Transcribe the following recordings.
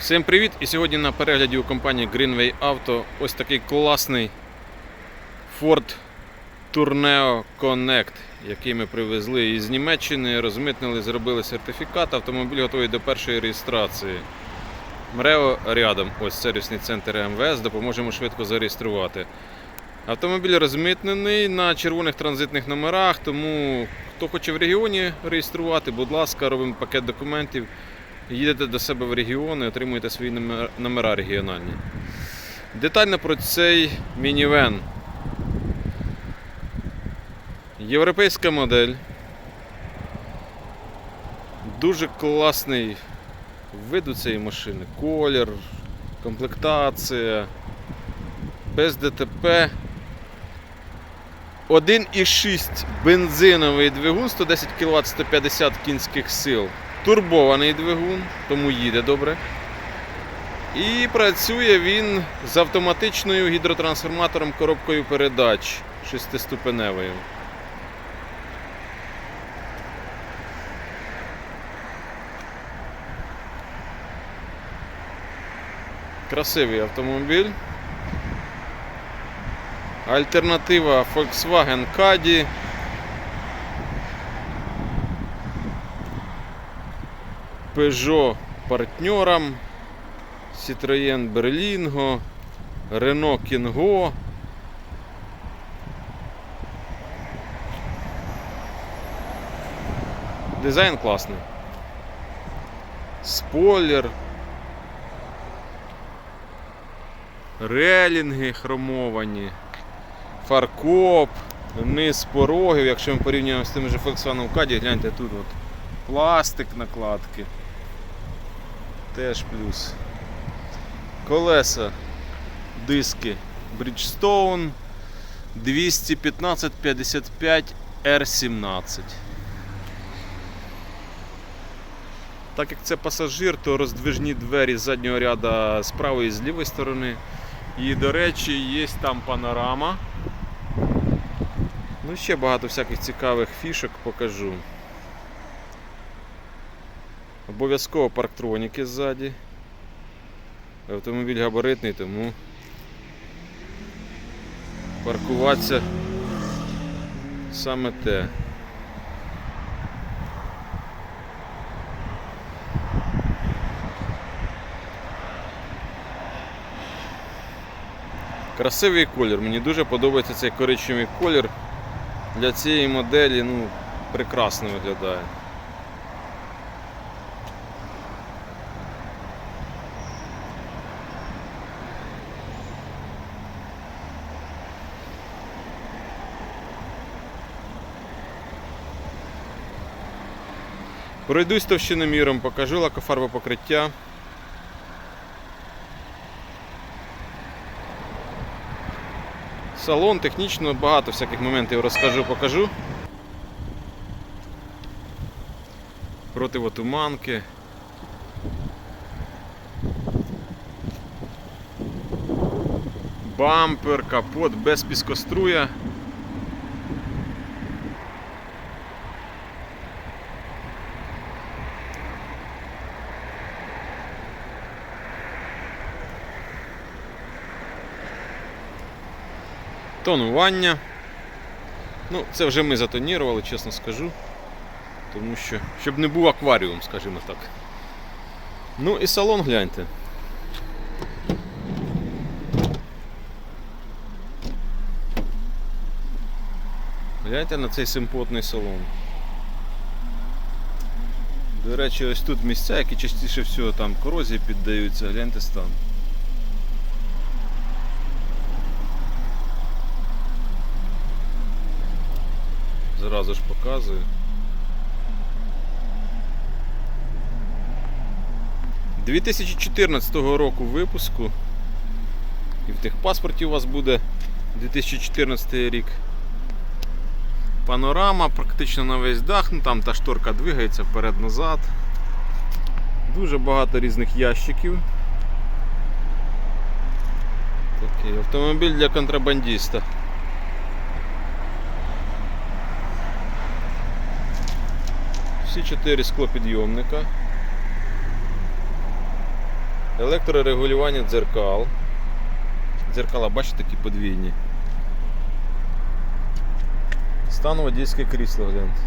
Всім привіт! І сьогодні на перегляді у компанії Greenway Auto ось такий класний Ford Tourneo Connect, який ми привезли із Німеччини, розмитнили, зробили сертифікат. Автомобіль готовий до першої реєстрації. МРЕО рядом, ось сервісний центр МВС, допоможемо швидко зареєструвати. Автомобіль розмитнений на червоних транзитних номерах, тому хто хоче в регіоні реєструвати, будь ласка, робимо пакет документів. Їдете до себе в регіон і отримуєте свої номера регіональні. Детально про цей мінівен. Європейська модель. Дуже класний вид у цієї машини. Колір, комплектація, без ДТП. 1,6 бензиновий двигун 110 кВт 150 кінських сил. Турбований двигун, тому їде добре. І працює він з автоматичною гідротрансформатором коробкою передач шестиступеневою. Красивий автомобіль. Альтернатива Volkswagen Caddy. Peugeot партнерам, Citroën Berlingo, Renault Kingo. Дизайн класний. Спойлер. Релінги хромовані. Фаркоп, низ порогів, якщо ми порівнюємо з тим же Volkswagen Caddy, гляньте тут от пластик накладки. Теж плюс. Колеса, диски Bridgestone 215 55 R17. Так як це пасажир, то роздвижні двері заднього ряду з правої і з лівої сторони. І, до речі, є там панорама. Ну, ще багато всяких цікавих фішок покажу. Обов'язково парктроніки ззаді. Автомобіль габаритний, тому паркуватися саме те. Красивий колір, мені дуже подобається цей коричневий колір. Для цієї моделі ну, прекрасно виглядає. Пройдусь товщиноміром, покажу лакофарбове покриття. Салон технічно багато всяких моментів розкажу, покажу. Противотуманки. Бампер, капот без піскоструя. Тонування. Ну, це вже ми затонірували, чесно скажу. Тому що, щоб не був акваріум, скажімо так. Ну і салон гляньте. Гляньте на цей симпотний салон. До речі, ось тут місця, які частіше всього там корозії піддаються, гляньте стан. Зразу ж показую. – 2014 року випуску. І в техпаспорті у вас буде 2014 рік. Панорама практично на весь дах, ну там та шторка двигається вперед-назад. Дуже багато різних ящиків. Такий автомобіль для контрабандиста. Всі чотири склопідйомника. Електрорегулювання дзеркал. Дзеркала, бачите, такі подвійні. Стан водійське крісло, гляньте.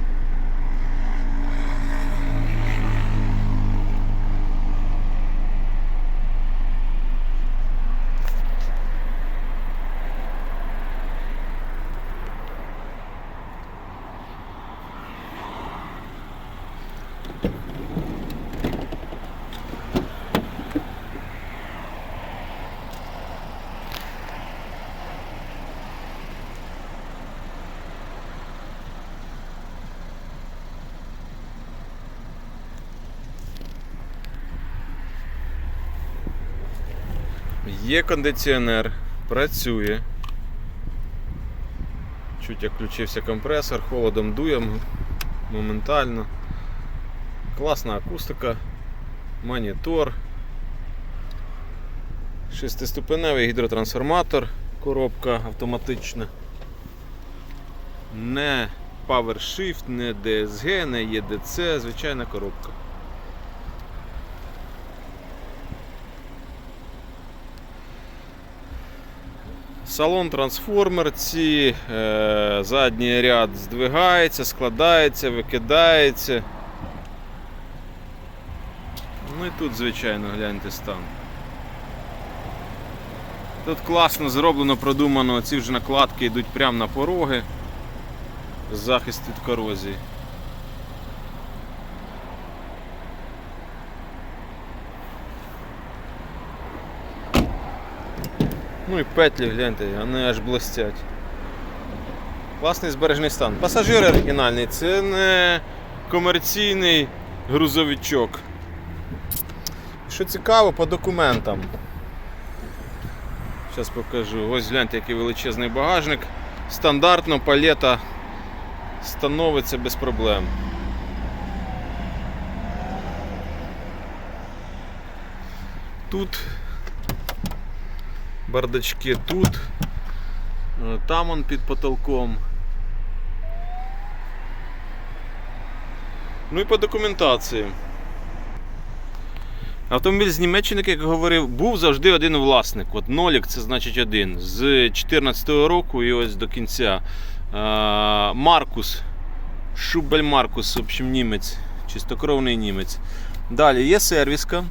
Є кондиціонер, працює. Чуть як включився компресор, холодом дує моментально. Класна акустика, монітор. Шестиступеневий гідротрансформатор, коробка автоматична. Не PowerShift, не DSG, не EDC, звичайна коробка. Салон трансформер, ці е, задній ряд здвигається, складається, викидається. Ну і тут, звичайно, гляньте стан. Тут класно зроблено, продумано, ці вже накладки йдуть прямо на пороги. Захист від корозії. Ну і петлі, гляньте, вони аж блистять. Класний збережний стан. Пасажир оригінальний, це не комерційний грузовичок. Що цікаво, по документам. Зараз покажу. Ось гляньте, який величезний багажник. Стандартно палета становиться без проблем. Тут бардачки тут, е, там он під потолком. Ну і по документації. Автомобіль з Німеччини, як я говорив, був завжди один власник. От нолік це значить один. З 2014 року і ось до кінця. Е, Маркус. Шубель Маркус, в общем, німець. Чистокровний німець. Далі є сервіска.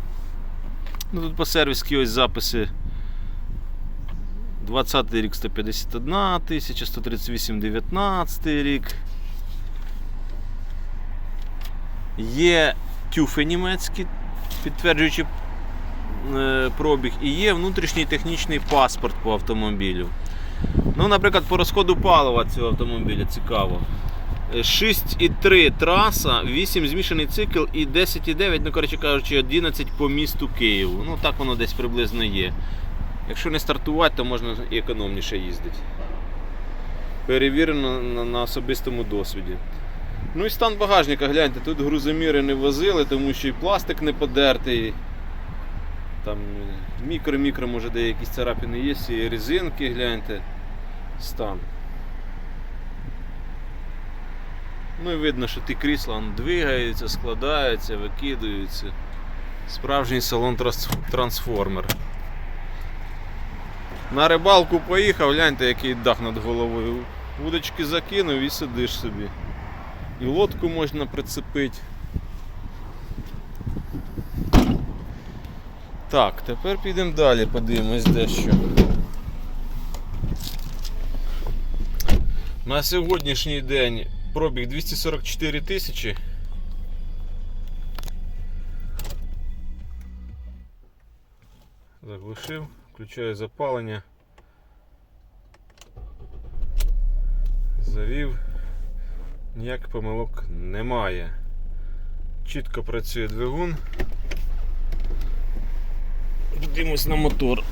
Ну, тут по сервіськи ось записи 20 рік 151 тисяча, 138 19 рік. Є тюфи німецькі, підтверджуючи е, пробіг, і є внутрішній технічний паспорт по автомобілю. Ну, наприклад, по розходу палива цього автомобіля цікаво. Е, 6,3 траса, 8 змішаний цикл і 10,9, ну коротше кажучи, 11 по місту Києву. Ну так воно десь приблизно є. Якщо не стартувати, то можна і економніше їздити. Перевірено на, особистому досвіді. Ну і стан багажника, гляньте, тут грузоміри не возили, тому що і пластик не подертий. Там мікро-мікро, може, де якісь царапини є, і резинки, гляньте. Стан. Ну і видно, що ті крісла двигаються, складаються, викидаються. Справжній салон трансформер. На рибалку поїхав, гляньте, який дах над головою. Вудочки закинув і сидиш собі. І лодку можна прицепити. Так, тепер підемо далі, подивимось дещо. На сьогоднішній день пробіг 244 тисячі. Заглушив, включаю запалення. Завів. Ніяких помилок немає. Чітко працює двигун. Дивимось на мотор.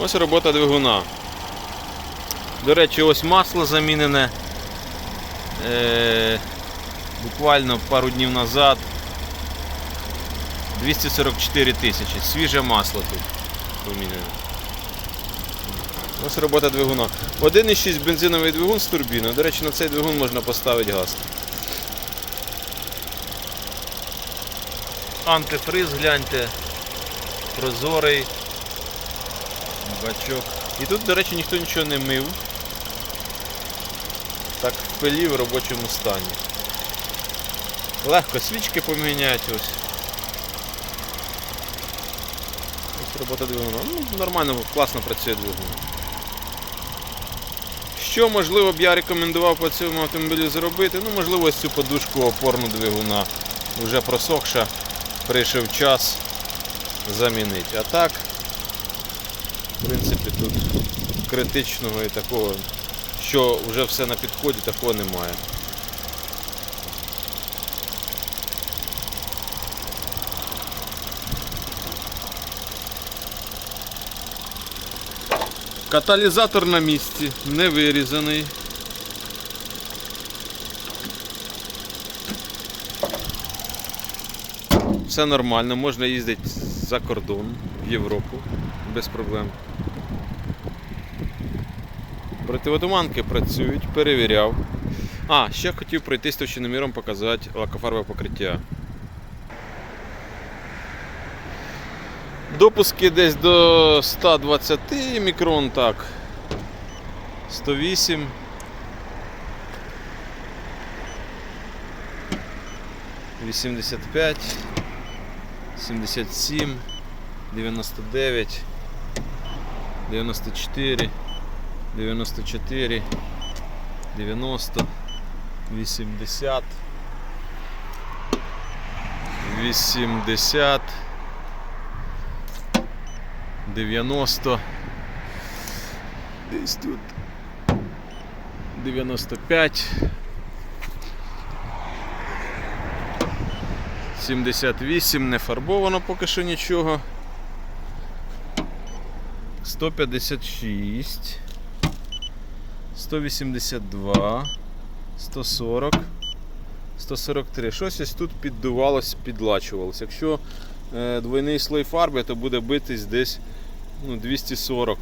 Ось робота двигуна. До речі, ось масло замінене. Е, буквально пару днів назад. 244 тисячі. Свіже масло тут помінене. Ось робота двигуна. 1,6 бензиновий двигун з турбіною. До речі, на цей двигун можна поставити газ. Антифриз гляньте. Прозорий. Бачок. І тут, до речі, ніхто нічого не мив. Так в пилі в робочому стані. Легко свічки поміняти ось. Ось робота двигуна. Ну, нормально, класно працює двигун. Що можливо б я рекомендував по цьому автомобілю зробити? Ну, можливо, ось цю подушку опорну двигуна. Вже просохша, прийшов час замінити. А так, в принципі, тут критичного і такого, що вже все на підході, такого немає. Каталізатор на місці, не вирізаний. Все нормально, можна їздити за кордон в Європу без проблем. Противотуманки працюють, перевіряв. А, ще хотів пройтись товщиноміром показати лакофарбове покриття. Допуски десь до 120 мікрон, так. 108. Вісімдесят п'ять, сімдесят сім, дев'яносто дев'ять, дев'яносто чотири, дев'яносто чотири, дев'яносто, вісімдесят, вісімдесят. 90 десь тут 95 78 не фарбовано поки що нічого 156 182 140 143 щось ось тут піддувалось, підлачувалось якщо е, двойний слой фарби, то буде битись десь ну, 240,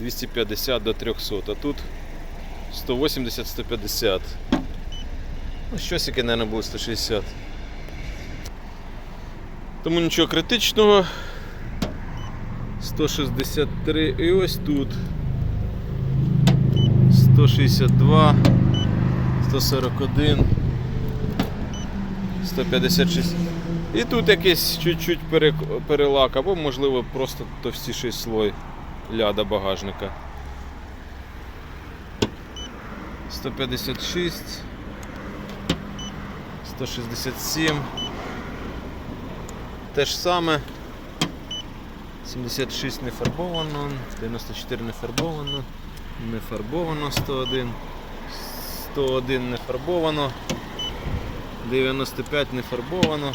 250 до 300, а тут 180-150. Ну, щось яке, мабуть, було 160. Тому нічого критичного. 163 і ось тут 162, 141, 156. І тут якийсь чуть-чуть пере- перелак, або можливо просто товстіший слой ляда багажника. 156, 167. Те ж саме. 76 не фарбовано, 94 не фарбовано, не фарбовано 101, 101 не фарбовано, 95 не фарбовано,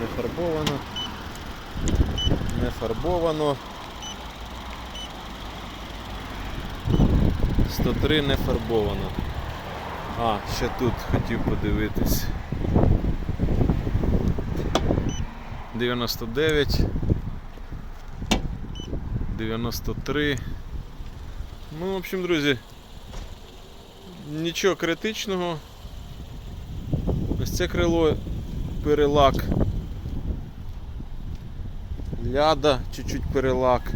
не фарбовано, не фарбовано. 103 не фарбовано. А, ще тут хотів подивитись. 99. 93. Ну, в общем, друзі, нічого критичного. Ось це крило перелак. Ляда, чуть-чуть перелак.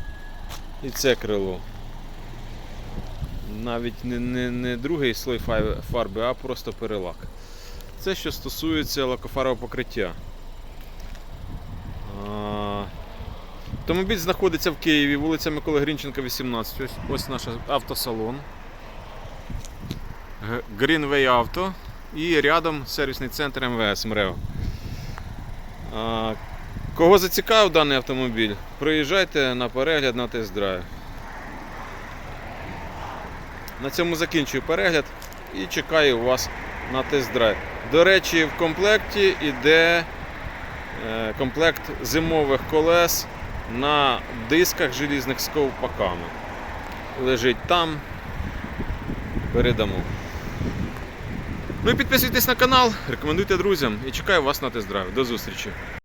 І це крило. Навіть не, не, не другий слой фарби, а просто перелак. Це що стосується лакофарового покриття. Автомобіль знаходиться в Києві, вулиця Миколи Грінченка, 18. Ось, ось наш автосалон. Greenway Auto і рядом сервісний центр МВС МРЕО. Кого зацікавив даний автомобіль, приїжджайте на перегляд на тест-драйв. На цьому закінчую перегляд і чекаю вас на тест-драйв. До речі, в комплекті йде е, комплект зимових колес на дисках желізних з ковпаками. Лежить там. Передамо. Ну і підписуйтесь на канал, рекомендуйте друзям і чекаю вас на тест-драйв. До зустрічі!